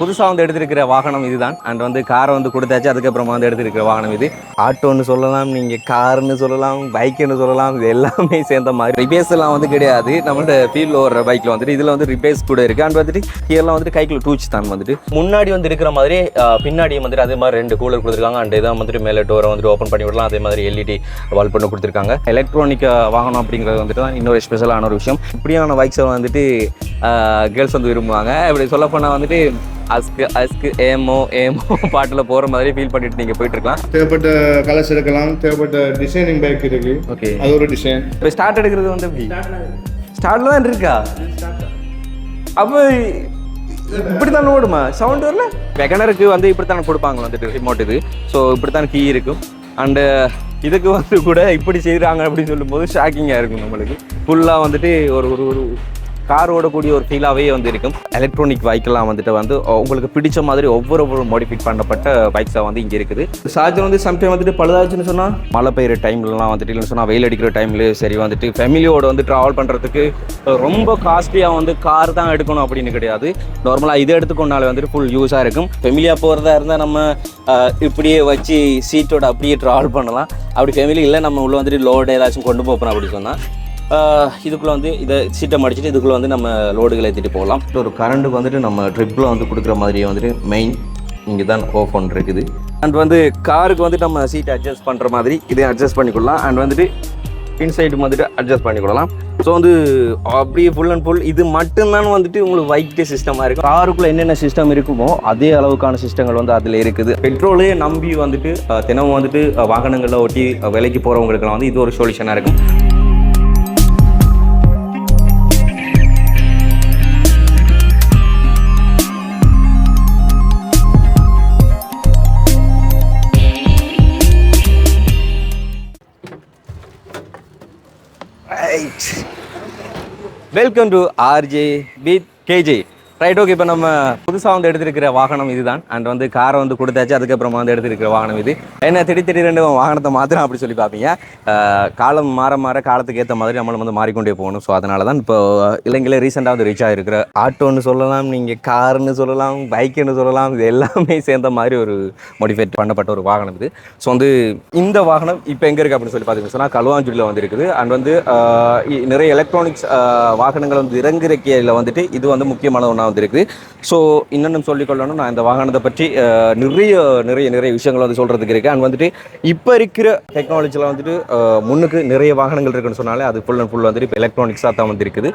புதுசாக வந்து எடுத்திருக்கிற வாகனம் இதுதான். அண்ட் வந்து காரை வந்து கொடுத்தாச்சு அதுக்கப்புறமா வந்து எடுத்திருக்கிற வாகனம் இது. ஆட்டோன்னு சொல்லலாம் நீங்கள் காருன்னு சொல்லலாம் பைக்குன்னு சொல்லலாம் இது எல்லாமே சேர்ந்த மாதிரி. ரிபேஸ் எல்லாம் வந்து கிடையாது. நம்மளோட ஃபீல்டில் ஓடுற பைக்கில் வந்துட்டு இதில் வந்து ரிபேஸ் கூட இருக்குது அண்ட் வந்துட்டு இதெல்லாம் வந்துட்டு கைக்குள்ள டூச் தான் வந்துட்டு. முன்னாடி வந்து இருக்கிற மாதிரி பின்னாடியும் வந்துட்டு அதே மாதிரி ரெண்டு கூலர் கொடுத்துருக்காங்க. அண்ட் இதான் வந்துட்டு மேலே டோரை வந்துட்டு ஓப்பன் பண்ணி விடலாம். அதே மாதிரி எல்இடி வால் பண்ணி கொடுத்துருக்காங்க. எலக்ட்ரானிக் வாகனம் அப்படிங்கிறது வந்துட்டு தான் இன்னொரு ஸ்பெஷலான ஒரு விஷயம். இப்படியான பைக்ஸை வந்துட்டு கேர்ள்ஸ் வந்து விரும்புவாங்க. இப்படி சொல்ல போனால் வந்துட்டு அஸ்கு அஸ்கு ஏமோ ஏமோ பாட்டில் போகிற மாதிரி ஃபீல் பண்ணிட்டு நீங்கள் போயிட்டு இருக்கலாம் தேவைப்பட்ட கலர்ஸ் எடுக்கலாம். தேவைப்பட்ட டிசைனிங் பைக் இருக்கு. ஓகே அது ஒரு டிசைன் இப்போ ஸ்டார்ட் எடுக்கிறது வந்து எப்படி? ஸ்டார்ட்ல தான் இருக்கா? அப்போ இப்படி தான் ஓடுமா? சவுண்ட் வரல? வெகனருக்கு வந்து இப்படி தான் கொடுப்பாங்க வந்துட்டு ரிமோட் இது. ஸோ இப்படி தான் கீ இருக்கும். அண்டு இதுக்கு வந்து கூட இப்படி செய்கிறாங்க அப்படின்னு சொல்லும்போது ஷாக்கிங்காக இருக்கும் நம்மளுக்கு. ஃபுல்லாக வந்துட்டு ஒரு ஒரு ஒரு கார் ஓடக்கூடிய ஒரு ஃபீலாகவே வந்து இருக்கும். எலக்ட்ரானிக் பைக்கெல்லாம் வந்துட்டு வந்து உங்களுக்கு பிடிச்ச மாதிரி ஒவ்வொரு ஒவ்வொரு மாடிஃபிக் பண்ணப்பட்ட பைக்ஸாக வந்து இங்கே இருக்குது. சார்ஜர் வந்து சம்டைம் வந்துட்டு பழுதாச்சுன்னு சொன்னால் மழை பெய்யுற டைம்லலாம் வந்துட்டு இல்லைன்னு சொன்னால் வெயில் அடிக்கிற டைம்லேயும் சரி வந்துட்டு ஃபேமிலியோட வந்து ட்ராவல் பண்ணுறதுக்கு ரொம்ப காஸ்ட்லியாக வந்து கார் தான் எடுக்கணும் அப்படின்னு கிடையாது. நார்மலாக இது எடுத்துக்கொண்டாலே வந்துட்டு ஃபுல் யூஸாக இருக்கும். ஃபெமிலியாக போகிறதா இருந்தால் நம்ம இப்படியே வச்சு சீட்டோட அப்படியே ட்ராவல் பண்ணலாம். அப்படி ஃபேமிலி இல்லை நம்ம உள்ளே வந்துட்டு லோடு ஏதாச்சும் கொண்டு போகிறோம் அப்படி சொன்னால் இதுக்குள்ளே வந்து இதை சீட்டை மடிச்சிட்டு இதுக்குள்ளே வந்து நம்ம லோடுகளை ஏற்றிட்டு போகலாம். ஒரு கரண்ட்டுக்கு வந்துட்டு நம்ம ட்ரிப்பில் வந்து கொடுக்குற மாதிரியே வந்துட்டு மெயின் இங்கே தான் ஓஃப் ஒன் இருக்குது. அண்ட் வந்து காருக்கு வந்துட்டு நம்ம சீட் அட்ஜஸ்ட் பண்ணுற மாதிரி இதை அட்ஜஸ்ட் பண்ணிக்கொள்ளலாம் அண்ட் வந்துட்டு இன்சைடு வந்துட்டு அட்ஜஸ்ட் பண்ணிக்கொள்ளலாம் ஸோ வந்து அப்படியே ஃபுல் அண்ட் ஃபுல் இது மட்டும்தான் வந்துட்டு உங்களுக்கு வைட் சிஸ்டமாக இருக்கும். காருக்குள்ளே என்னென்ன சிஸ்டம் இருக்குமோ அதே அளவுக்கான சிஸ்டங்கள் வந்து அதில் இருக்குது. பெட்ரோலே நம்பி வந்துட்டு தினமும் வந்துட்டு வாகனங்களில் ஓட்டி வேலைக்கு போகிறவங்களுக்குலாம் வந்து இது ஒரு சொல்யூஷனாக இருக்கும். Welcome to RJ with KJ right okay இப்போ நம்ம புதுசாக வந்து எடுத்திருக்கிற வாகனம் இதுதான். அண்ட் வந்து காரை வந்து கொடுத்தாச்சு அதுக்கப்புறமா வந்து எடுத்திருக்கிற வாகனம் இது. என்ன திடீர் ரெண்டு வாகனத்தை மாத்திரம் அப்படி சொல்லி பார்ப்பீங்க காலம் மாற மாற காலத்துக்கு ஏற்ற மாதிரி நம்மளும் வந்து மாறிக்கொண்டே போகணும். ஸோ அதனால தான் இப்போ இலங்கையில் ரீசெண்டாக வந்து ரீச் ஆகிருக்கிற ஆட்டோன்னு சொல்லலாம் நீங்கள் காருன்னு சொல்லலாம் பைக்குன்னு சொல்லலாம் இது எல்லாமே சேர்ந்த மாதிரி ஒரு மோடிஃபைட் பண்ணப்பட்ட ஒரு வாகனம் இது. ஸோ வந்து இந்த வாகனம் இப்போ எங்கே இருக்குது அப்படின்னு சொல்லி பார்த்தீங்கன்னு சொன்னால் களுவாஞ்சுடியில் வந்து இருக்குது. அண்ட் வந்து நிறைய எலக்ட்ரானிக்ஸ் வாகனங்கள் வந்து இறங்குறக்கையில் வந்துட்டு இது வந்து முக்கியமான ஒன்றா வந்து வந்திருக்குது ஸோ இன்னும் சொல்லிக்கொள்ளணும் நான் இந்த வாகனத்தை பற்றி நிறைய நிறைய நிறைய விஷயங்கள் வந்து சொல்கிறதுக்கு இருக்குது அண்ட் வந்துட்டு இப்போ இருக்கிற டெக்னாலஜியில் வந்துட்டு முன்னுக்கு நிறைய வாகனங்கள் இருக்குன்னு சொன்னாலே அது ஃபுல் அண்ட் ஃபுல் வந்துட்டு இப்போ எலக்ட்ரானிக்ஸாக தான் வந்து இருக்குது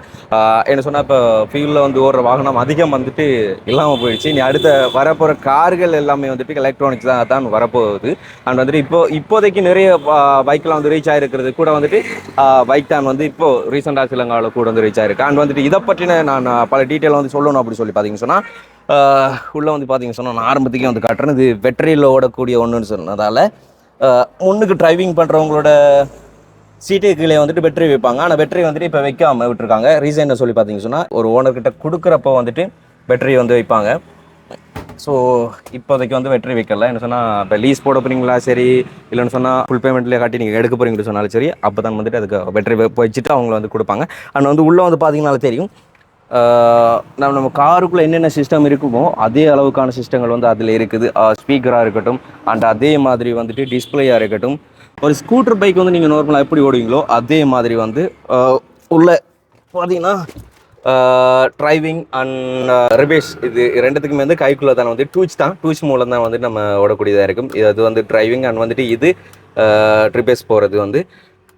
என்ன சொன்னால் இப்போ ஃபீல்டில் வந்து ஓடுற வாகனம் அதிகம் வந்துட்டு இல்லாமல் போயிடுச்சு. இனி அடுத்த வரப்போகிற கார்கள் எல்லாமே வந்துட்டு எலக்ட்ரானிக்ஸ் தான் தான் வரப்போகுது. அண்ட் வந்துட்டு இப்போ இப்போதைக்கு நிறைய பைக்கெலாம் வந்து ரீச் ஆகிருக்கிறது கூட வந்துட்டு பைக் தான் வந்து இப்போ ரீசெண்டாக சிலங்காவில் கூட வந்து ரீச் ஆயிருக்கு. அண்ட் வந்துட்டு இதை பற்றின நான் பல டீட்டெயில் வந்து சொல்லணும் அப்படி சொல்லி பார்த்தீங்கன்னு சொன்னால் உள்ளே வந்து பார்த்தீங்கன்னு சொன்னால் நான் ஆரம்பத்துக்கே வந்து காட்டுறேன். இது வெட்டரியில் ஓடக்கூடிய ஒன்றுன்னு சொன்னதால் முன்னுக்கு டிரைவிங் பண்ணுறவங்களோட சீட்டு கீழே வந்துட்டு பெட்ரி வைப்பாங்க. ஆனால் பெட்ரி வந்துட்டு இப்போ வைக்காமல் விட்டுருக்காங்க. ரீசன் என்ன சொல்லி பார்த்தீங்கன்னு சொன்னால் ஒரு ஓனர்கிட்ட கொடுக்குறப்போ வந்துட்டு பெட்ரி வந்து வைப்பாங்க. ஸோ இப்போதைக்கு வந்து வெற்றி வைக்கல. என்ன சொன்னால் இப்போ லீஸ் போட போகிறீங்களா சரி. இல்லைன்னு சொன்னால் ஃபுல் பேமெண்ட்லேயே காட்டி நீங்கள் எடுக்க போறீங்கன்னு சொன்னாலும் சரி அப்போ தான் வந்துட்டு அதுக்கு வெற்றி வச்சுட்டு அவங்கள வந்து கொடுப்பாங்க. அண்ட் வந்து உள்ளே வந்து பார்த்தீங்கனாலும் தெரியும் நம்ம நம்ம காருக்குள்ளே என்னென்ன சிஸ்டம் இருக்குமோ அதே அளவுக்கான சிஸ்டங்கள் வந்து அதில் இருக்குது. ஸ்பீக்கராக இருக்கட்டும் அண்ட் அதே மாதிரி வந்துட்டு டிஸ்பிளேயாக இருக்கட்டும். ஒரு ஸ்கூட்டர் பைக் வந்து நீங்கள் நார்மலாக எப்படி ஓடுவீங்களோ அதே மாதிரி வந்து உள்ள பார்த்தீங்கன்னா டிரைவிங் அண்ட் ரிபேஸ் இது ரெண்டுத்துக்குமே வந்து கைக்குள்ளே தானே வந்து டூச் தான். டூச் மூலம் தான் வந்து நம்ம ஓடக்கூடியதாக இருக்கும். இது அது வந்து டிரைவிங் அண்ட் வந்துட்டு இது ட்ரிபேஸ் போகிறது வந்து.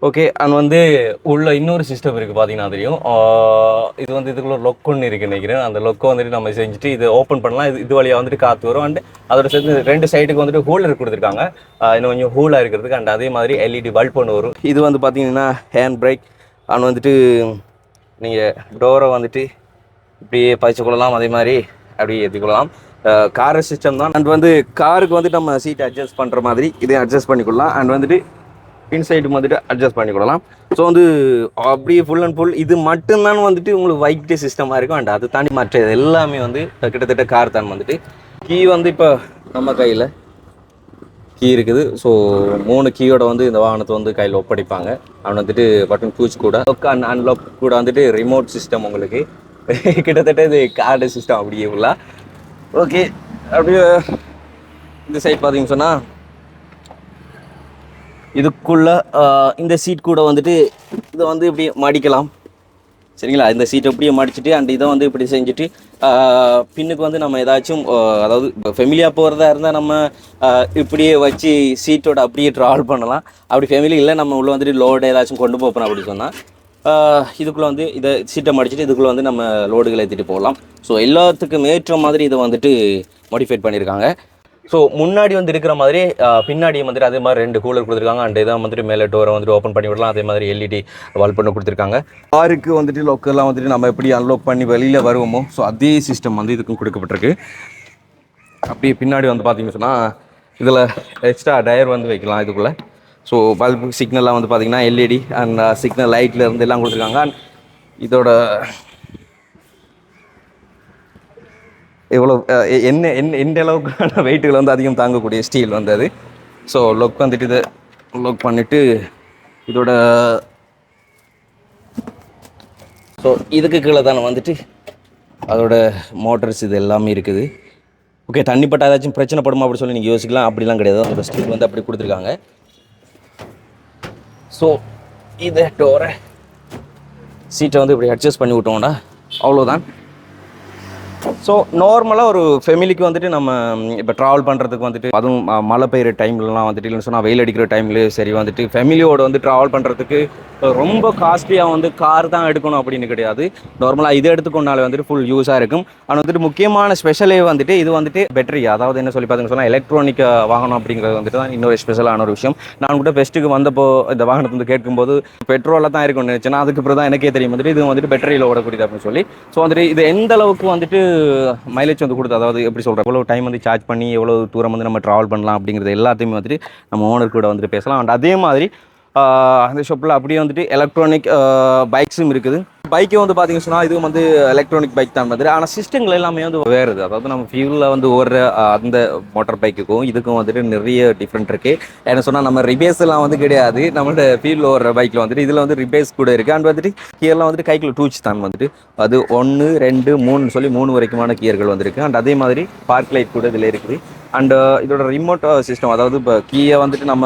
ஓகே அண்ட் வந்து உள்ள இன்னொரு சிஸ்டம் இருக்குது பார்த்தீங்கன்னா தெரியும். இது வந்து இதுக்குள்ள லொக் ஒன்று இருக்குது நினைக்கிறேன். அந்த லொக்கை வந்துட்டு நம்ம செஞ்சுட்டு இது ஓப்பன் பண்ணலாம். இது இது வழியாக வந்துட்டு காற்று வரும். அண்ட் அதோட சேர்ந்து ரெண்டு சைடுக்கு வந்துட்டு ஹோல்டர் கொடுத்துருக்காங்க. இன்னும் கொஞ்சம் ஹூலாக இருக்கிறதுக்கு. அண்ட் அதே மாதிரி எல்இடி பல்ப் ஒன்று வரும். இது வந்து பார்த்தீங்கன்னா ஹேண்ட் பிரேக் அண்ட் வந்துட்டு நீங்கள் டோரை வந்துட்டு இப்படியே பதிச்சு கொள்ளலாம் அதே மாதிரி அப்படியே ஏற்றிக்கொள்ளலாம் கார் சிஸ்டம் தான். அண்ட் வந்து காருக்கு வந்துட்டு நம்ம சீட் அட்ஜஸ்ட் பண்ணுற மாதிரி இதையும் அட்ஜஸ்ட் பண்ணிக்கொள்ளலாம். அண்ட் வந்துட்டு இன்சைடு வந்துட்டு அட்ஜஸ்ட் பண்ணிக்கொள்ளலாம் ஸோ வந்து அப்படியே ஃபுல் அண்ட் ஃபுல் இது மட்டும்தான் வந்துட்டு உங்களுக்கு வைட் சிஸ்டமாக இருக்கும். அண்ட் அதை தாண்டி மற்ற இது எல்லாமே வந்து கிட்டத்தட்ட கார் தான் வந்துட்டு கீ வந்து இப்போ நம்ம கையில் கீ இருக்குது. ஸோ மூணு கீயோட வந்து இந்த வாகனத்தை வந்து கையில் ஒப்படைப்பாங்க. அவன் வந்துட்டு பட்டன் பூச் கூட அண்ட் அன்லாக் கூட வந்துட்டு ரிமோட் சிஸ்டம் உங்களுக்கு. கிட்டத்தட்ட இது கார்டு சிஸ்டம் அப்படியே ஃபுல்லாக ஓகே அப்படியே இந்த சைட் பார்த்தீங்கன்னு சொன்னால் இதுக்குள்ள இந்த சீட் கூட வந்துட்டு இதை வந்து இப்படி மடிக்கலாம். சரிங்களா? இந்த சீட்டை இப்படியே மடிச்சிட்டு அண்ட் இதை வந்து இப்படி செஞ்சுட்டு பின்னுக்கு வந்து நம்ம ஏதாச்சும் அதாவது ஃபெமிலியாக போகிறதா இருந்தால் நம்ம இப்படியே வச்சு சீட்டோட அப்படியே ட்ராவல் பண்ணலாம். அப்படி ஃபேமிலி இல்லை நம்ம உள்ளே வந்துட்டு லோடு ஏதாச்சும் கொண்டு போகிறோம் அப்படி சொன்னால் இதுக்குள்ளே வந்து இதை சீட்டை மடிச்சுட்டு இதுக்குள்ளே வந்து நம்ம லோடுகளை ஏற்றிட்டு போகலாம். ஸோ எல்லாத்துக்கும் ஏற்ற மாதிரி இதை வந்துட்டு மாடிஃபைட் பண்ணியிருக்காங்க ஸோ முன்னாடி வந்து இருக்கிற மாதிரி பின்னாடி வந்துட்டு அதே மாதிரி ரெண்டு கூலர் கொடுத்துருக்காங்க. அண்ட் இதை வந்துட்டு மேலே டோரை வந்துட்டு ஓப்பன் பண்ணி விடலாம். அதே மாதிரி எல்இடி வால் பண்ண கொடுத்துருக்காங்க. காருக்கு வந்துட்டு லொக்கெல்லாம் வந்துட்டு நம்ம எப்படி அன்லாக் பண்ணி வெளியில் வருவோமோ ஸோ அதே சிஸ்டம் வந்து இதுக்கும் கொடுக்கப்பட்டிருக்கு. அப்படியே பின்னாடி வந்து பார்த்தீங்கன்னு சொன்னால் இதில் எக்ஸ்ட்ரா டயர் வந்து வைக்கலாம் இதுக்குள்ளே. ஸோ பல்பு சிக்னல்லாம் வந்து பார்த்திங்கன்னா எல்இடி அண்ட் சிக்னல் லைட்டில் இருந்து எல்லாம் கொடுத்துருக்காங்க. அண்ட் இதோட எவ்வளோ என்ன என்ன எந்த அளவுக்கான வெயிட்டுகள் வந்து அதிகம் தாங்கக்கூடிய ஸ்டீல் வந்து அது. ஸோ லொக் வந்துட்டு இதை லொக் பண்ணிவிட்டு இதோட ஸோ இதுக்கு கீழே தானே வந்துட்டு அதோட மோட்டர்ஸ் இது எல்லாமே இருக்குது. ஓகே தண்ணி பட்டா ஏதாச்சும் பிரச்சனை படுமா அப்படி சொல்லி நீங்கள் யோசிக்கலாம். அப்படிலாம் கிடையாது. அதோட ஸ்டீல் வந்து அப்படி கொடுத்துருக்காங்க. ஸோ இதை டோரை சீட்டை வந்து இப்படி அட்ஜஸ்ட் பண்ணி விட்டோம்டா. அவ்வளோதான் ஸோ நார்மலாக ஒரு ஃபெமிலிக்கு வந்துட்டு நம்ம இப்போ ட்ராவல் பண்ணுறதுக்கு வந்துட்டு அதுவும் ம- மழை பெய்கிற டைம்லலாம் வந்துட்டு இல்லைன்னு சொன்னால் வெயில் அடிக்கிற டைம்லேயும் சரி வந்துட்டு ஃபெமிலியோட வந்து ட்ராவல் பண்ணுறதுக்கு ரொம்ப காஸ்ட்லியாக வந்து கார் தான் எடுக்கணும் அப்படின்னு கிடையாது. நார்மலாக இது எடுத்துக்கொண்டாலே வந்துட்டு ஃபுல் யூஸாக இருக்கும். ஆனால் வந்துட்டு முக்கியமான ஸ்பெஷலே வந்துட்டு இது வந்துட்டு பெட்ரி அதாவது என்ன சொல்லி பார்த்தீங்கன்னு சொன்னால் எலக்ட்ரானிக் வாகனம் அப்படிங்கிறது வந்துட்டு தான் இன்னொரு ஸ்பெஷலான ஒரு விஷயம். நான் கூட பெஸ்ட்டுக்கு வந்தப்போ இந்த வாகனத்தை வந்து கேட்கும்போது பெட்ரோலில் தான் இருக்கும்னு நினச்சேன்னா அதுக்கப்புறம் தான் எனக்கே தெரியும். வந்துட்டு இது வந்துட்டு பேட்டரியில் ஓடக்கூடியது அப்படின்னு சொல்லி. ஸோ வந்துட்டு இது எந்த அளவுக்கு வந்துட்டு மைலேஜ் வந்து கொடுத்து அதாவது எப்படி சொல்கிறேன் எவ்வளோ டைம் வந்து சார்ஜ் பண்ணி எவ்வளோ தூரம் வந்து நம்ம ட்ராவல் பண்ணலாம் அப்படிங்கிறது எல்லாத்தையுமே வந்துட்டு நம்ம ஓனர் கூட வந்துட்டு பேசலாம். அண்ட் அதே மாதிரி அந்த ஷாப்பில் அப்படியே வந்துட்டு எலக்ட்ரானிக் பைக்ஸும் இருக்குது. பைக்கே வந்து பார்த்தீங்கன்னு சொன்னால் இதுவும் வந்து எலக்ட்ரானிக் பைக் தான் வந்துட்டு ஆனால் சிஸ்டங்கள் எல்லாமே வந்து வேறுது அதாவது நம்ம ஃபியூலில் வந்து ஓடுற அந்த மோட்டார் பைக்குக்கும் இதுக்கும் வந்துட்டு நிறைய டிஃப்ரெண்ட் இருக்குது என்ன சொன்னால் நம்ம ரிபேஸ் எல்லாம் வந்து கிடையாது. நம்மளோட ஃபீல்டில் ஓடுற பைக்கில் வந்துட்டு இதில் வந்து ரிபேஸ் கூட இருக்குது அண்ட் வந்துட்டு கியர்லாம் வந்துட்டு கைக்கில் டூச் தான் வந்துட்டு. அது ஒன்று ரெண்டு மூணுன்னு சொல்லி மூணு வரைக்குமான கியர்கள் வந்துருக்கு. அண்ட் அதே மாதிரி பார்க் லைட் கூட இதில் இருக்குது. அண்டு uh, இதோட ரிமோட் சிஸ்டம் uh, அதாவது இப்போ கீயை வந்துட்டு நம்ம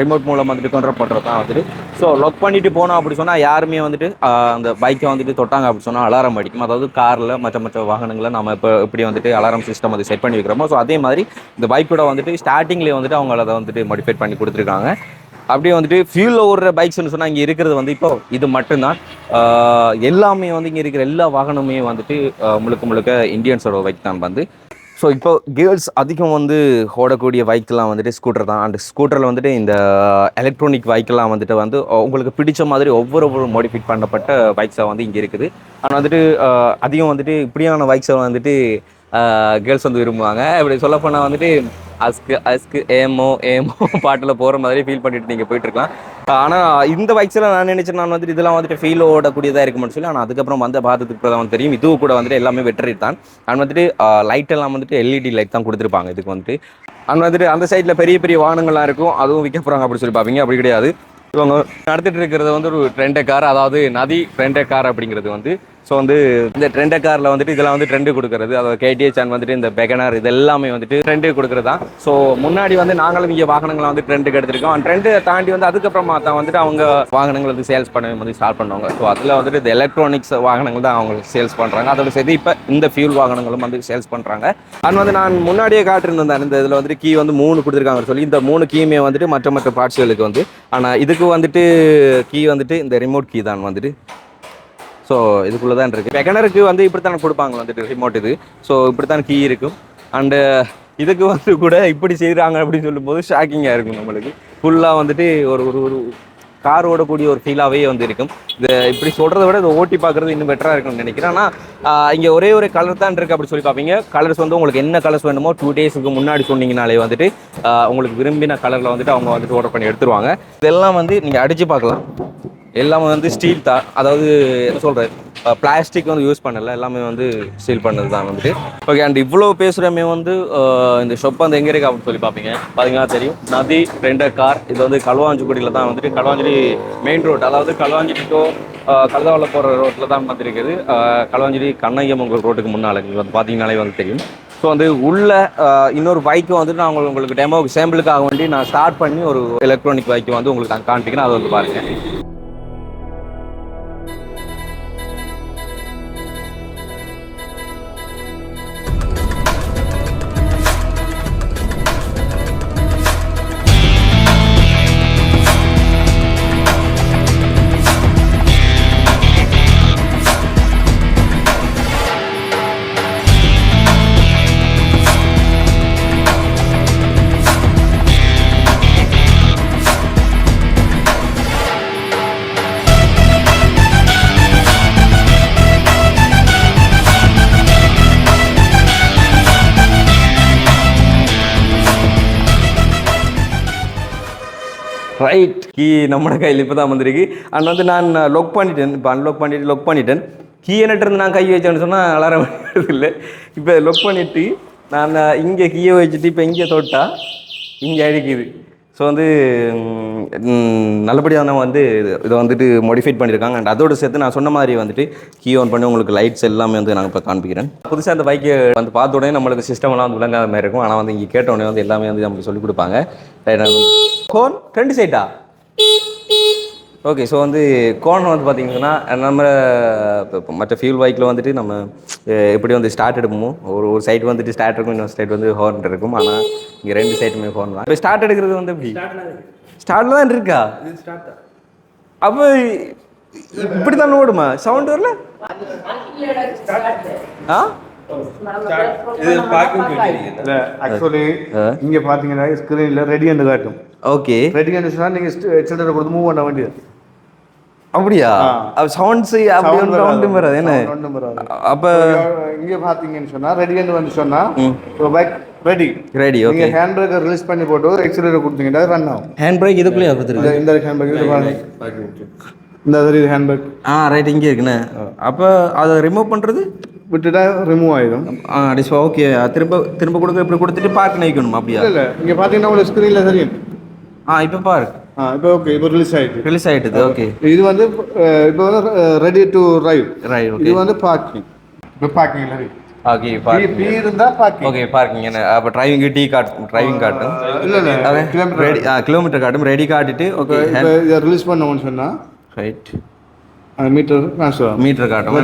ரிமோட் மூலம் வந்துட்டு கண்ட்ரோல் பண்ணுறது தான் வந்துட்டு. ஸோ லொக் பண்ணிட்டு போனோம் அப்படி சொன்னால் யாருமே வந்துட்டு uh, அந்த பைக்கை வந்துட்டு தொட்டாங்க அப்படி சொன்னால் அலாரம் அடிக்கும். அதாவது காரில் மற்ற மற்ற வாகனங்களில் நம்ம இப்போ எப்படி வந்துட்டு அலாரம் சிஸ்டம் வந்து செட் பண்ணி வைக்கிறோமோ ஸோ அதே மாதிரி இந்த பைக்கோட வந்துட்டு ஸ்டார்டிங்லேயே வந்துட்டு அவங்க அதை வந்துட்டு மாடிஃபை பண்ணி கொடுத்துருக்காங்க. அப்படியே வந்துட்டு ஃபியூலில் ஓடுற பைக்ஸ்னு சொன்னால் இங்கே இருக்கிறது வந்து இப்போ இது மட்டும்தான். எல்லாமே வந்து இங்கே இருக்கிற எல்லா வாகனமே வந்துட்டு முழுக்க முழுக்க இந்தியன்ஸோட பைக் தான் வந்து. ஸோ இப்போ கேர்ள்ஸ் அதிகம் வந்து ஓடக்கூடிய பைக்கெலாம் வந்துட்டு ஸ்கூட்டர் தான். அண்ட் ஸ்கூட்டரில் வந்துட்டு இந்த uh, எலக்ட்ரானிக் பைக்கெல்லாம் வந்துட்டு வந்து உங்களுக்கு பிடிச்ச மாதிரி ஒவ்வொரு ஒவ்வொரு மாடிஃபைட் பண்ணப்பட்ட பைக்ஸாக வந்து இங்கே இருக்குது. ஆனால் வந்துட்டு அதிகம் வந்துட்டு இப்படியான பைக்ஸை வந்துட்டு கேர்ள்ஸ் வந்து விரும்புவாங்க. இப்படி சொல்ல போனால் வந்துட்டு அஸ்கு அஸ்கு ஏமோ ஏமோ பாட்டில் போகிற மாதிரி ஃபீல் பண்ணிட்டு நீங்கள் போயிட்டுருக்கலாம். ஆனால் இந்த பைக்ஸில் நான் நினைச்சேன் நான் வந்துட்டு இதெல்லாம் வந்துட்டு ஃபீல் ஓடக்கூடியதாக இருக்கும்னு சொல்லி ஆனால் அதுக்கப்புறம் வந்து பார்த்ததுக்கு தான் தெரியும். இதுவும் கூட வந்துட்டு எல்லாமே வெட்டரி தான். அண்ட் வந்துட்டு லைட் எல்லாம் வந்துட்டு எல்இடி லைட் தான் கொடுத்துருப்பாங்க. இதுக்கு வந்துட்டு அண்ட் வந்துட்டு அந்த சைடில் பெரிய பெரிய வாகனங்கள்லாம் இருக்கும். அதுவும் விற்க போகிறாங்க அப்படி சொல்லி பார்ப்பீங்க அப்படி கிடையாது. இவங்க நடத்திட்டு இருக்கிறது வந்து ஒரு ட்ரெண்டை கார் அதாவது நதி ட்ரெண்டே கார் அப்படிங்கிறது வந்து ஸோ வந்து இந்த ட்ரெண்டை காரில் வந்துட்டு இதெல்லாம் வந்து ட்ரெண்டு கொடுக்குறது. அதாவது கேடிஎச் அண்ட் வந்துட்டு இந்த பெகனார் இது எல்லாமே வந்துட்டு ட்ரெண்டு கொடுக்குறது தான். ஸோ முன்னாடி வந்து நாங்களும் இங்கே வாகனங்களை வந்து ட்ரெண்டுக்கு எடுத்திருக்கோம். அண்ட் ட்ரெண்டை தாண்டி வந்து அதுக்கப்புறமா தான் வந்துட்டு அவங்க வாகனங்கள் வந்து சேல்ஸ் பண்ண வந்து ஸ்டார்ட் பண்ணுவாங்க. ஸோ அதில் வந்துட்டு இந்த எலக்ட்ரானிக்ஸ் வாகனங்கள் தான் அவங்க சேல்ஸ் பண்ணுறாங்க அதோட சேர்த்து இப்போ இந்த ஃபியூல் வாகனங்களும் வந்து சேல்ஸ் பண்ணுறாங்க அண்ட் வந்து நான் முன்னாடியே காட்டிருந்தேன் இந்த இதில் வந்துட்டு கீ வந்து மூணு கொடுத்துருக்காங்க சொல்லி. இந்த மூணு கீயுமே வந்துட்டு மற்ற மற்ற பார்ட்ஸ்களுக்கு வந்து. ஆனால் இதுக்கு வந்துட்டு கீ வந்துட்டு இந்த ரிமோட் கீ தான் வந்துட்டு. ஸோ இதுக்குள்ளே தான் இருக்குது வெகனருக்கு வந்து இப்படி தான் கொடுப்பாங்க வந்துட்டு ரிமோட் இது. ஸோ இப்படி தான் கீ இருக்கும். அண்டு இதுக்கு வந்து கூட இப்படி செய்கிறாங்க அப்படின்னு சொல்லும்போது ஷாக்கிங்காக இருக்கும் நம்மளுக்கு. ஃபுல்லாக வந்துட்டு ஒரு ஒரு ஒரு கார் ஓடக்கூடிய ஒரு ஃபீலாகவே வந்து இருக்கும். இது இப்படி சொல்கிறத விட இதை ஓட்டி பார்க்குறது இன்னும் பெட்டராக இருக்கும்னு நினைக்கிறேன். ஆனால் இங்கே ஒரே ஒரு கலர் தான் இருக்குது அப்படி சொல்லி பார்ப்பீங்க. கலர்ஸ் வந்து உங்களுக்கு என்ன கலர்ஸ் வேணுமோ டூ டேஸுக்கு முன்னாடி சொன்னீங்கனாலே வந்துட்டு உங்களுக்கு விரும்பின கலரில் வந்துட்டு அவங்க வந்துட்டு ஆர்டர் பண்ணி எடுத்துருவாங்க. இதெல்லாம் வந்து நீங்கள் அடித்து பார்க்கலாம். எல்லாமே வந்து ஸ்டீல் தான் அதாவது என்ன சொல்கிறது பிளாஸ்டிக் வந்து யூஸ் பண்ணல எல்லாமே வந்து ஸ்டீல் பண்ணது தான் வந்துட்டு. ஓகே அண்ட் இவ்வளோ பேசுகிறமே வந்து இந்த ஷொப் வந்து எங்கே இருக்கு அப்படின்னு சொல்லி பார்ப்பீங்க பார்த்தீங்கன்னா தெரியும். நதி ரெண்டு கார் இது வந்து களுவாஞ்சிக்குடியில் தான் வந்துட்டு களுவாஞ்சிடி மெயின் ரோட் அதாவது களுவாஞ்சிடி டோ கழுதாவில் போகிற ரோட்டில் தான் வந்துருக்குது. களுவாஞ்சிடி கண்ணகியம்மன் ரோட்டுக்கு முன்னால் வந்து பார்த்தீங்கனாலே வந்து தெரியும். ஸோ வந்து உள்ள இன்னொரு பைக்கு வந்துட்டு நான் உங்களுக்கு உங்களுக்கு டெமோக்கு சாம்பிளுக்காக வேண்டி நான் ஸ்டார்ட் பண்ணி ஒரு எலக்ட்ரானிக் பைக்கை வந்து உங்களுக்கு நான் காண்பிக்கிறேன். அதை வந்து பாருங்கள் ரைட் கீ நம்மளோட கையில் இப்போ தான் வந்திருக்கு. அண்ட் வந்து நான் லொக் பண்ணிட்டேன். இப்போ அன்லாக் பண்ணிட்டு லொக் பண்ணிட்டேன். கீ என்னட்டு நான் கை வச்சேன்னு சொன்னால் அலாரம் இல்லை இப்போ லொக் பண்ணிட்டு நான் இங்கே கீயை வச்சுட்டு இப்போ இங்கே தொட்டால் இங்கே அடிக்குது ஸோ வந்து நல்லபடியான வந்து இதை வந்துட்டு மோடிஃபைட் பண்ணியிருக்காங்க அண்ட் அதோடு சேர்த்து நான் சொன்ன மாதிரி வந்துட்டு கீ ஆன் பண்ணி உங்களுக்கு லைட்ஸ் எல்லாமே வந்து நாங்கள் இப்போ காண்பிக்கிறேன். புதுசாக அந்த பைக்கை வந்து பார்த்த உடனே நம்மளுக்கு சிஸ்டம்லாம் வந்து விளங்காத மாதிரி இருக்கும். ஆனால் வந்து இங்கே கேட்ட உடனே வந்து எல்லாமே வந்து நமக்கு சொல்லிக் கொடுப்பாங்க. கோன் ரெண்டு சைட்டா ஓகே ஸோ வந்து கோன் வந்து பார்த்தீங்கன்னா நம்ம இப்ப- மற்ற ஃபியூல் பைக்கில் வந்துட்டு நம்ம எப்படி வந்து ஸ்டார்ட் எடுப்போமோ ஒரு ஒரு சைடு வந்துட்டு ஸ்டார்ட் இருக்கும் இன்னொரு சைடு வந்து ஹார்ன் இருக்கும் ஆனால் இங்கே ரெண்டு சைடுமே ஹார்ன் தான். இப்போ ஸ்டார்ட் எடுக்கிறது வந்து எப்படி? ஸ்டார்ட்ல தான் இருக்கா. அப்போ இப்படி தான். ஓடுமா? சவுண்ட் வரல? ஆ? ஆக்சுவலி. இங்க பாத்தீங்கன்னா ஸ்கிரீன்ல ரெடி காட்டும். ஓகே ரெடி சொன்னா நீங்க சில்லறை கொடுத்து மூவ் பண்ண வேண்டியது. அப்படியா? சவுண்ட்ஸ் அப்படி ஒன்று சவுண்டும் வராது. என்ன. அப்போ இங்க பாத்தீங்கன்னு சொன்னா ரெடி வந்து சொன்னா bike ready ready okay hand breaker release பண்ணி போட்டு ஒரு எக்ஸலேட்டர் கொடுத்தீங்கன்னா ரன் ஆகும். ஹேண்ட் பிரேக் இதுக்குள்ளேயே கொடுத்துருக்கு இந்த- ஹேண்ட் பிரேக் இந்த இது ஹேண்ட் பிரேக் ஆ ரைட் இங்கே இருக்குண்ணே அப்போ அதை ரிமூவ் பண்ணுறது விட்டுட்டா ரிமூவ் ஆயிடும். ஆ டிஸ்பா ஓகே திரும்ப திரும்ப கொடுக்க இப்படி கொடுத்துட்டு பார்க் நிற்கணும் அப்படியா? இல்ல இல்ல. இங்க பாத்தீங்கன்னா உங்களுக்கு ஸ்கிரீன்ல தெரியும். ஆ இப்போ பார்க் இப்போ ஓகே இப்போ ரிலீஸ் ஆயிடுச்சு ரிலீஸ் ஆகிட்டுது ஓகே இது வந்து இப்போ வந்து ரெடி டு ரைவ் ரைட் இது வந்து பார்க்கிங் இப்போ பார்க்கிங் இல்லை ஓகே பார்க் பி இருந்தா பார்க்கிங் ஓகே பார்க்கிங் என்ன அப்போ டிரைவிங் டீ காட்டும் டிரைவிங் காட்டும் இல்ல இல்ல கிலோமீட்டர் ரெடி ஆ கிலோமீட்டர் காட்டும் ரெடி காட்டிட்டு ஓகே இப்போ இதை ரிலீஸ் பண்ணோம்னு சொன்னா ரைட் மீட்டர் மீட்டர் காட்டும்.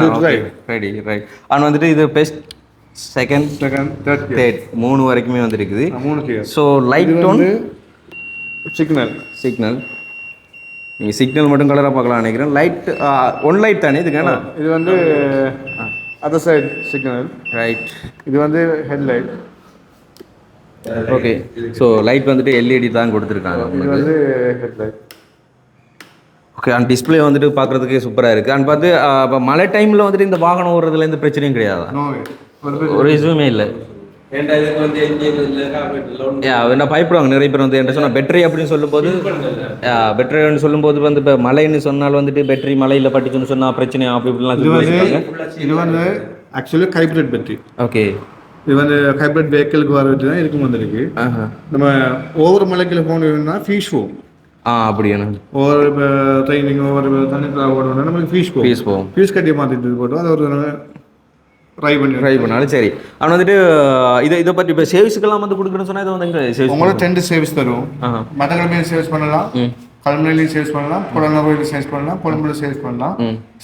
ரெடி ரைட் அண்ட் வந்துட்டு இது best second second third third மூணு வரைக்குமே வந்துருக்குது so light tone signal signal நீங்கள் சிக்னல் மட்டும் கலராக பார்க்கலாம் நினைக்கிறேன். லைட் ஒன் லைட் தானே இதுக்கு என்ன? இது வந்து அதர் சைடு சிக்னல் ரைட் இது வந்து ஹெட்லைட் ஓகே ஸோ லைட் வந்துட்டு எல்இடி தான் கொடுத்துருக்காங்க இது வந்து ஹெட்லைட் ஓகே அண்ட் டிஸ்பிளே வந்துட்டு பார்க்குறதுக்கே சூப்பராக இருக்குது அண்ட் பார்த்து இப்போ மழை டைமில் வந்துட்டு இந்த வாகனம் ஓடுறதுல எந்த பிரச்சனையும் கிடையாது? ஒரு இதுவுமே இல்லை. என்ன பயப்படுவாங்க நிறைய பேர் வந்து என்ன சொன்னால் பெட்ரி அப்படின்னு சொல்லும்போது பெட்ரின்னு சொல்லும்போது வந்து இப்போ மழைன்னு சொன்னால் வந்துட்டு பெட்ரி மழையில் பட்டுச்சுன்னு சொன்னால் பிரச்சனை அப்படி இப்படிலாம் இது வந்து வச்சிருக்காங்க இது வந்து ஆக்சுவலி ஹைப்ரிட் பேட்டரி ஓகே இது வந்து ஹைப்ரிட் வெஹிக்கிளுக்கு வர வச்சு தான் இதுக்கும் வந்திருக்கு. ஆஹா. நம்ம ஒவ்வொரு மலைக்கில் போகணும்னா ஃபீஸ் போகும் ஆ அப்படியாண்ணா. ஒவ்வொரு இப்போ ட்ரைனிங் ஒவ்வொரு தண்ணிக்குள்ள ஓடணும்னா நமக்கு ஃபீஸ் போகும் ஃபீஸ் போகும் ஃபீஸ் கட்டி மாற்றிட்டு போட்டோம். அது ஒரு ட்ரை பண்ணி ட்ரை பண்ணாலும் சரி. அவன் வந்துட்டு இதை இதை பற்றி இப்போ சேவிஸுக்கெல்லாம் வந்து கொடுக்குறேன்னு சொன்னால் இது வந்து சேவிஸ் உங்களோட டென்ட் சர்வீஸ் தரும் ஆஹா. மட்டக்கிழமையும் சேல்ஸ் பண்ணலாம். கல்முனையிலையும் சேல்ஸ் பண்ணலாம். புலனூரில் சேல்ஸ் பண்ணலாம். கொழும்புல சேல்ஸ் பண்ணலாம்.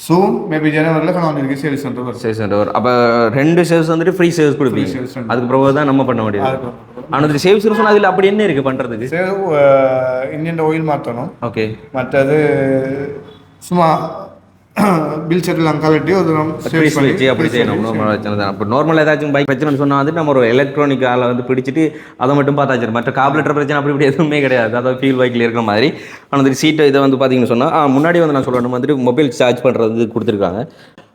சூன் மேபி ஜனவரியில் கலாநிதிக்கு சேல்ஸ் சென்டர் வரும். சேல்ஸ் சென்டர் அப்போ ரெண்டு சேவ்ஸ் வந்துட்டு ஃப்ரீ சேவ்ஸ் கொடுப்பீங்க. அதுக்கு பிறகு தான் நம்ம பண்ண முடியாது ஆனால் வந்துட்டு சேவ்ஸ் சொன்னால் அதில் அப்படி என்ன இருக்குது பண்ணுறதுக்கு சேவ் இன்ஜின் ஆயில் மாற்றணும் ஓகே மற்றது சும்மா பில் செட்டில் கலட்டி ஒரு ஃப்ரீ சேல்ஸ் பண்ணி வச்சு அப்படி செய்யணும். நார்மல் பிரச்சனை தான் அப்போ நார்மல் ஏதாச்சும் பைக் பிரச்சனைன்னு சொன்னால் வந்து நம்ம ஒரு எலக்ட்ரானிக் ஆளை வந்து பிடிச்சிட்டு அதை மட்டும் பார்த்தாச்சு. மற்ற கார்பரேட்டர் பிரச்சனை அப்படி இப்படி எதுவுமே கிடையாது. அதாவது ஃபீல் பைக்கில் இருக்கிற மாதிரி. ஆனால் வந்துட்டு சீட்டை இதை வந்து பார்த்தீங்கன்னு சொன்னால் முன்னாடி வந்து நான் சொல்லணும் வந்துட்டு மொபைல் சார்ஜ் பண்ணுறது கொடுத்துருக்காங்க.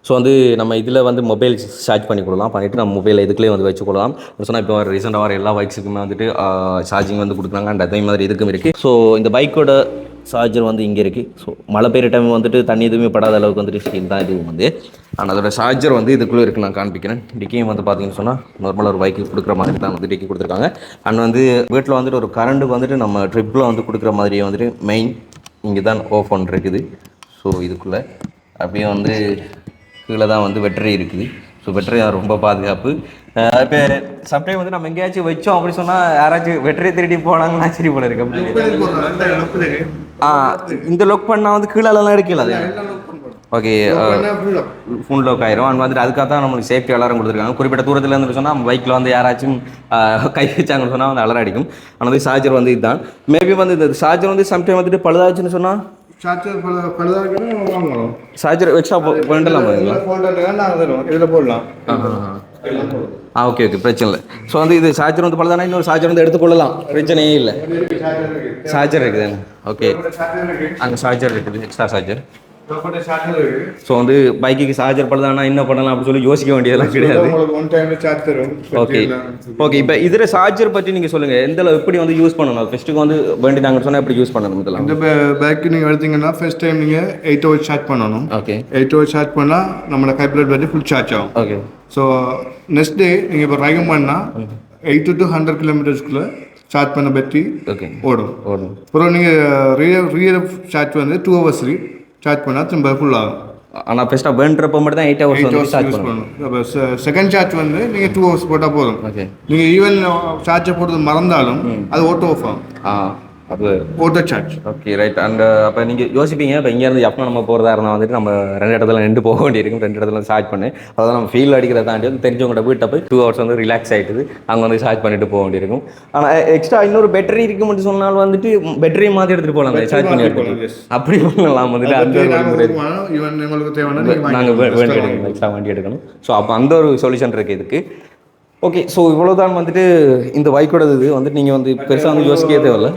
ஸோ வந்து நம்ம இதில் வந்து மொபைல் சார்ஜ் பண்ணி கொடுக்கலாம். பண்ணிவிட்டு நம்ம மொபைலை இதுக்குள்ளே வந்து வச்சு கொள்ளலாம். சொன்னால் இப்போ ரீசெண்டாக வர எல்லா பைக்ஸுக்குமே வந்துட்டு சார்ஜிங் வந்து கொடுக்குறாங்க. அண்ட் அதே மாதிரி இதுக்கும் இருக்குது ஸோ இந்த பைக்கோட சார்ஜர் வந்து இங்கே இருக்குது ஸோ மழை பெய்கிற டைம் வந்துட்டு தண்ணி எதுவுமே படாத அளவுக்கு வந்துட்டு ஸ்டீல் தான் இதுவும் வந்து. ஆனால் அதோட சார்ஜர் வந்து இதுக்குள்ளே இருக்குது நான் காண்பிக்கிறேன். டிக்கியும் வந்து பார்த்தீங்கன்னு சொன்னால் நார்மலாக ஒரு பைக்கு கொடுக்குற மாதிரி தான் வந்து டிக்கி கொடுத்துருக்காங்க. அண்ட் வந்து வீட்டில் வந்துட்டு ஒரு கரண்ட்டுக்கு வந்துட்டு நம்ம ட்ரிப்பில் வந்து கொடுக்குற மாதிரியே வந்துட்டு மெயின் இங்கே தான் ஓஃப் ஒன் இருக்குது. ஸோ இதுக்குள்ளே அப்படியே வந்து கீழே தான் வந்து வெட்டரி இருக்குது. ஸோ வெட்டரி ரொம்ப பாதுகாப்பு. இப்போ சம்டைம் வந்து நம்ம எங்கேயாச்சும் வச்சோம் அப்படி சொன்னா யாராச்சும் வெட்டரை திருடி போனாங்கன்னா ஆச்சரிய போல இருக்கு அப்படி ஆ இந்த லொக் பண்ணா வந்து கீழெல்லாம் எடுக்கல அது? ஓகே ஃபோன் லாக் ஆயிரும். அண்ட் வந்துட்டு அதுக்காக தான் நம்மளுக்கு சேஃப்டி அலாரம் கொடுத்துருக்காங்க. குறிப்பிட்ட தூரத்தில் இருந்து சொன்னால் பைக்கில் வந்து யாராச்சும் கை வச்சாங்கன்னு சொன்னால் வந்து அலாரம் அடிக்கும். ஆனால் வந்து சார்ஜர் வந்து இதுதான். மேபி வந்து இந்த சார்ஜர் வந்து சம்டைம் வந்துட்டு பழுதாச்சுன்னு சொன்னால் சார்ஜர் பழுதாக வாங்கணும் சார்ஜர் வச்சா போ- வேண்டலாம் பாருங்களா நாங்கள் தருவோம் இதில் போடலாம். ஆ ஓகே ஓகே பிரச்சனை இல்லை. ஸோ வந்து இது சார்ஜர் வந்து பழுதானா இன்னொரு சார்ஜர் வந்து எடுத்துக்கொள்ளலாம். பிரச்சனையே இல்லை. சார்ஜர் இருக்குது ஓகே அங்கே சார்ஜர் இருக்குது. எக்ஸ்ட்ரா சார்ஜர் ஸோ வந்து பைக்குக்கு சார்ஜர் பழுதானா என்ன பண்ணலாம் அப்படின்னு சொல்லி யோசிக்க வேண்டியதெல்லாம் கிடையாது. உங்களுக்கு ஒன் டைம்ல சார்ஜ் தரும். ஓகே ஓகே இப்போ இதில் சார்ஜர் பற்றி நீங்கள் சொல்லுங்கள் எந்த அளவு எப்படி வந்து யூஸ் பண்ணணும்? ஃபஸ்ட்டுக்கு வந்து வேண்டிட்டாங்கன்னு சொன்னால் எப்படி யூஸ் பண்ணணும் இதெல்லாம் இந்த பேக் நீங்கள் எடுத்தீங்கன்னா ஃபர்ஸ்ட் டைம் நீங்கள் எயிட் ஹவர்ஸ் சார்ஜ் பண்ணணும். ஓகே எயிட் ஹவர்ஸ் சார்ஜ் பண்ணால் நம்மளோட கைப்ளேட் வந்து ஃபுல் சார்ஜ் ஆகும். ஓகே ஸோ நெக்ஸ்ட் டே நீங்கள் இப்போ ரைகம் பண்ணால் எயிட் டு ஹண்ட்ரட் கிலோமீட்டர்ஸ்க்குள்ளே சார்ஜ் பண்ண பேட்டரி ஓகே ஓடும். ஓடும். அப்புறம் நீங்கள் ரியல் ரியல் சார்ஜ் வந்து டூ ஹவர்ஸ் சார்ஜ் பண்ணால் திரும்ப ஃபுல் ஆகும். ஆனால் ஃபஸ்ட்டாக வேண்டுறப்ப மட்டும் தான் eight hours eight hours charge use பண்ணணும். செகண்ட் சார்ஜ் வந்து நீங்கள் டூ ஹவர்ஸ் போட்டால் போதும். ஓகே நீங்கள் ஈவன் சார்ஜை போடுறது மறந்தாலும் அது ஓட்டோ ஆஃப் ஆகும். ஆ. அது auto charge okay right and அப்போ நீங்கள் யோசிப்பீங்க இப்போ இங்கேருந்து எப்போ நம்ம போகிறதா இருந்தால் வந்துட்டு நம்ம ரெண்டு இடத்துல நின்று போக வேண்டியிருக்கும். ரெண்டு இடத்துல சார்ஜ் பண்ணி. அதாவது நம்ம ஃபீல் அடிக்கிறத தாண்டி வந்து தெரிஞ்சவங்கள்ட்ட வீட்டை போய் டூ ஹவர்ஸ் வந்து ரிலாக்ஸ் ஆகிட்டுது அங்கே வந்து சார்ஜ் பண்ணிட்டு போக வேண்டியிருக்கும். ஆனால் எக்ஸ்ட்ரா இன்னொரு பேட்டரி இருக்கு மட்டும் சொன்னால் வந்துட்டு பேட்டரி மாதிரி எடுத்துகிட்டு போகலாம் சார்ஜ் பண்ணி yes. அப்படி பண்ணலாம் வந்துட்டு அந்த நீங்கள். வேண்டி எடுக்கணும் எக்ஸ்ட்ரா வண்டி எடுக்கணும். ஸோ அப்போ அந்த ஒரு சொல்யூஷன் இருக்குது இதுக்கு. ஓகே ஸோ இவ்வளோதான் வந்துட்டு இந்த பைக்கோட இது வந்துட்டு நீங்கள் வந்து பெருசாக வந்து யோசிக்கவே தேவையில்ல.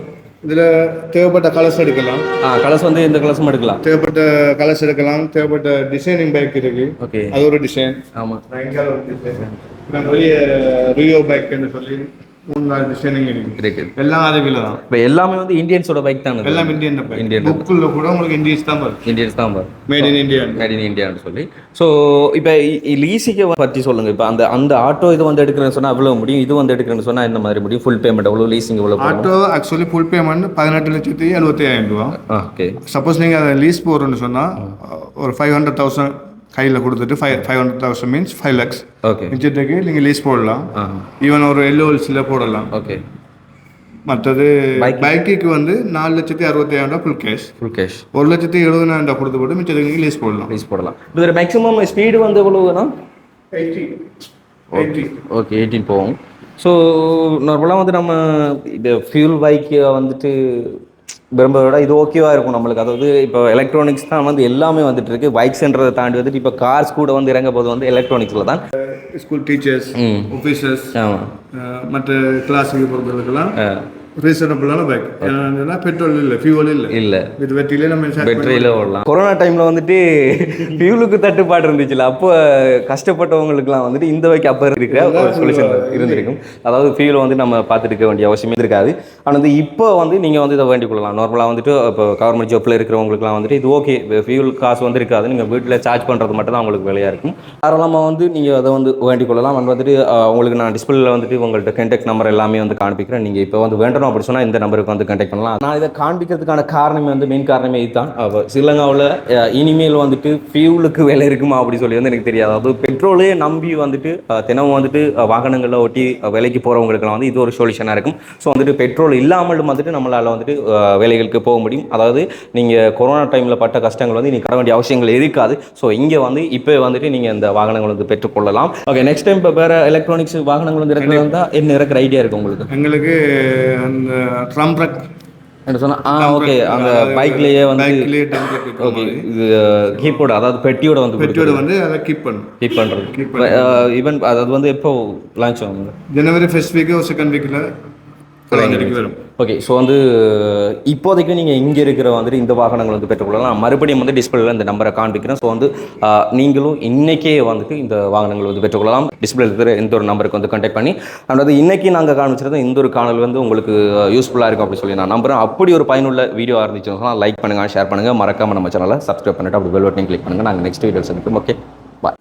இதில் தேவைப்பட்ட கலர்ஸ் எடுக்கலாம். ஆ கலர்ஸ் வந்து இந்த கலர்ஸும் எடுக்கலாம். தேவைப்பட்ட கலர்ஸ் எடுக்கலாம். தேவைப்பட்ட டிசைனிங் பைக் இருக்கு. ஓகே. அது ஒரு டிசைன் ஆமாம் நிறைய ரியோ பைக்னு சொல்லி மூணு நாலு டிசைனிங் இருக்கு. எல்லாம் அதுக்குள்ள தான். இப்போ எல்லாமே வந்து இந்தியன்ஸோட பைக் தான் எல்லாம் இந்தியன் பைக். புக்குள்ள கூட உங்களுக்கு இந்தியன்ஸ் தான் வரும். இந்தியன்ஸ் தான் வரும். Made in India made in இந்தியான்னு சொல்லி. ஸோ இப்போ லீசிக்கை பற்றி சொல்லுங்கள் இப்போ அந்த அந்த ஆட்டோ இது வந்து எடுக்கிறேன்னு சொன்னால் எவ்வளோ முடியும்? இது வந்து எடுக்கிறேன்னு சொன்னால் இந்த மாதிரி முடியும்? ஃபுல் பேமெண்ட் எவ்வளோ லீசிங் எவ்வளோ ஆட்டோ ஆக்சுவலி ஃபுல் பேமெண்ட் பதினெட்டு லட்சத்தி எழுபத்தி ஐயாயிரம் ரூபா. ஓகே சப்போஸ் நீங்கள் அதை லீஸ் போடுறோன்னு சொன்னால் ஒரு ஃபைவ் ஹண்ட்ரட் தௌசண்ட் கையில் கொடுத்துட்டு five five hundred thousand means five lakhs okay மிச்சத்துக்கு நீங்கள் லீஸ் போடலாம். ஈவன் ஒரு எல்ஓஎல்சியில் போடலாம். ஓகே மற்றது பைக்குக்கு வந்து நாலு லட்சத்தி அறுபத்தி ஐயாயிரம் ரூபா ஃபுல் கேஷ் ஃபுல் கேஷ் ஒரு லட்சத்தி எழுபதாயிரம் ரூபா கொடுத்து போட்டு மிச்சத்துக்கு நீங்கள் லீஸ் போடலாம். லீஸ் போடலாம். இதில் மேக்ஸிமம் ஸ்பீடு வந்து எவ்வளோ வேணும் எயிட்டி. எயிட்டி. ஓகே எயிட்டீன் போகும். ஸோ நார்மலாக வந்து நம்ம இந்த ஃபியூல் பைக்கு வந்துட்டு விரும்புறத விட இது ஓகேவாக இருக்கும் நம்மளுக்கு. அதாவது இப்போ எலக்ட்ரானிக்ஸ் தான் வந்து எல்லாமே வந்துட்டு இருக்கு பைக்ஸ்ன்றதை தாண்டி வந்துட்டு இப்போ கார்ஸ் கூட வந்து இறங்க போது வந்து எலக்ட்ரானிக்ஸில் தான். ஸ்கூல் டீச்சர்ஸ் ஆஃபீஸர்ஸ் மற்ற கிளாஸுக்கு பொறுத்தவரைக்கெல்லாம் ரீசனபிளான பைக் ஏன்னா பெட்ரோல் இல்லை ஃபியூவல் இல்லை. இல்லை. இது வெட்டிலே நம்ம பெட்ரியில் ஓடலாம். கொரோனா டைமில் வந்துட்டு ஃபியூலுக்கு தட்டுப்பாடு இருந்துச்சுல அப்போ கஷ்டப்பட்டவங்களுக்குலாம் வந்துட்டு இந்த வைக்க அப்போ இருக்கிற ஒரு சொல்யூஷன் இருந்திருக்கும். அதாவது ஃபியூல் வந்து நம்ம பார்த்துட்டு இருக்க வேண்டிய அவசியமே இருக்காது ஆனால் வந்து இப்போ வந்து நீங்கள் வந்து இதை வேண்டிக் கொள்ளலாம். நார்மலாக வந்துட்டு இப்போ கவர்மெண்ட் ஜாப்பில் இருக்கிறவங்களுக்குலாம் வந்துட்டு இது ஓகே ஃபியூல் காசு வந்து இருக்காது நீங்கள் வீட்டில் சார்ஜ் பண்ணுறது மட்டும் தான் உங்களுக்கு வேலையாக இருக்கும். தாராளமாக வந்து நீங்கள் அதை வந்து வேண்டிக் கொள்ளலாம். வந்துட்டு உங்களுக்கு நான் டிஸ்பிளேல வந்துட்டு உங்கள்கிட்ட கண்டெக்ட் நம்பர் எல்லாமே வந்து காண்பிக்கிறேன். நீங்கள் இப்போ வந்து வேண்டணும் அப்படி சொன்னால் இந்த நம்பருக்கு வந்து கண்டெக்ட் பண்ணலாம். நான் இதை காண்பிக்கிறதுக்கான காரணமே வந்து மெயின் காரணமே இதுதான். அவ- ஸ்ரீலங்காவில் இனிமேல் வந்துட்டு ஃபியூலுக்கு விலை இருக்குமா அப்படி சொல்லி வந்து எனக்கு தெரியாது. அதாவது பெட்ரோலே நம்பி வந்துட்டு தினமும் வந்துட்டு வாகனங்களில் ஒட்டி வேலைக்கு போகிறவங்களுக்குலாம் வந்து இது ஒரு சொல்யூஷனாக இருக்கும். ஸோ வந்துட்டு பெட்ரோல் இல்லாமலும் வந்துட்டு நம்மளால் வந்துட்டு வேலைகளுக்கு போக முடியும். அதாவது நீங்கள் கொரோனா டைமில் பட்ட கஷ்டங்கள் வந்து நீங்கள் கட வேண்டிய அவசியங்கள் இருக்காது. ஸோ இங்கே வந்து இப்போ வந்துட்டு நீங்கள் இந்த வாகனங்கள் வந்து பெற்றுக்கொள்ளலாம் ஓகே நெக்ஸ்ட் டைம் இப்போ வேறு எலக்ட்ரானிக்ஸ் வாகனங்கள் வந்து இறக்குறதா இருந்தால் என்ன இறக்குற ஐடியா இருக்கு உங்களுக்கு? எங்களுக்கு அந்த ட்ரம் ட்ரக். என்ன சொன்னா ஆ ஓகே அந்த பைக்லேயே வந்து ஓகே இது கீப்போட அதாவது பெட்டியோட வந்து பெட்ரோல் வந்து அதை கீப் பண்ணும் கீப் பண்ணுறது ஈவன் அது வந்து எப்போ லான்ச் ஆகும்? ஜனவரி ஃபர்ஸ்ட் வீக்கு செகண்ட் வீக்கில் வரும் ஓகே ஸோ வந்து இப்போதைக்கு நீங்கள் இங்கே இருக்கிற வந்துட்டு இந்த வாகனங்கள் வந்து பெற்றுக்கொள்ளலாம். மறுபடியும் வந்து டிஸ்பிளேல இந்த நம்பரை காண்பிக்கிறேன். ஸோ வந்து நீங்களும் இன்றைக்கே வந்துட்டு இந்த வாகனங்கள் வந்து பெற்றுக்கொள்ளலாம். டிஸ்பிளே இருக்கிற இந்த ஒரு நம்பருக்கு வந்து கான்டாக்ட் பண்ணி அண்ட் வந்து இன்றைக்கி நாங்கள் காமிச்சிருந்த இந்த ஒரு காணல் வந்து உங்களுக்கு யூஸ்ஃபுல்லாக இருக்கும் அப்படி சொல்லி நான் நம்புகிறேன் அப்படி ஒரு பயனுள்ள வீடியோ இருந்துச்சுன்னா லைக் பண்ணுங்கள் ஷேர் பண்ணுங்கள் மறக்காமல் நம்ம சேனலை சப்ஸ்கிரைப் பண்ணிட்டு அப்படி பெல் பட்டனையும் கிளிக் பண்ணுங்கள் நாங்கள் நெக்ஸ்ட் வீடியோஸ் சந்திப்போம். Okay bye